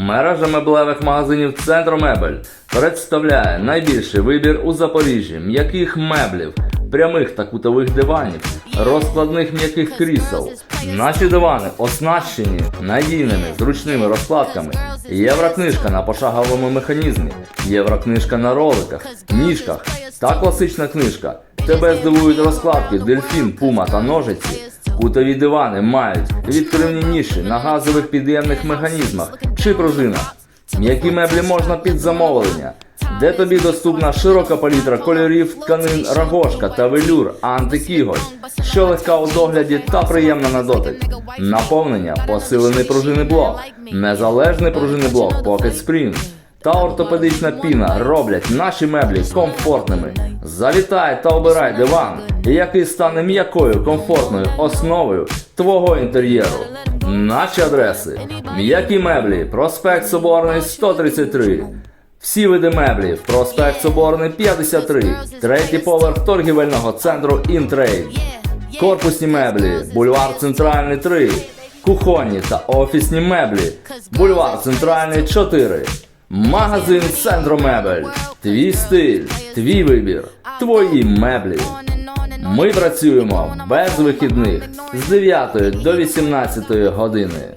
Мережа меблевих магазинів Центромебель представляє найбільший вибір у Запоріжжі м'яких меблів, прямих та кутових диванів, розкладних м'яких крісел. Наші дивани оснащені надійними зручними розкладками. Єврокнижка на пошаговому механізмі, єврокнижка на роликах, ніжках та класична книжка. Тебе здивують розкладки, дельфін, пума та ножиці. Кутові дивани мають відкривні ніші на газових під'ємних механізмах чи пружинах. М'які меблі можна під замовлення, де тобі доступна широка палітра кольорів, тканин, рагошка та велюр, антикігось, що легка у догляді та приємна на дотик. Наповнення, посилений пружинний блок, незалежний пружинний блок Pocket Spring та ортопедична піна роблять наші меблі комфортними. Завітай та обирай диван, який стане м'якою комфортною основою твого інтер'єру. Наші адреси: м'які меблі, проспект Соборний 133. Всі види меблів, проспект Соборний 53, третій поверх торгівельного центру Інтрейд. Корпусні меблі, бульвар Центральний 3, кухонні та офісні меблі, бульвар Центральний 4. Магазин Центромебель. Твій стиль, твій вибір, твої меблі. Ми працюємо без вихідних з 9 до 18 години.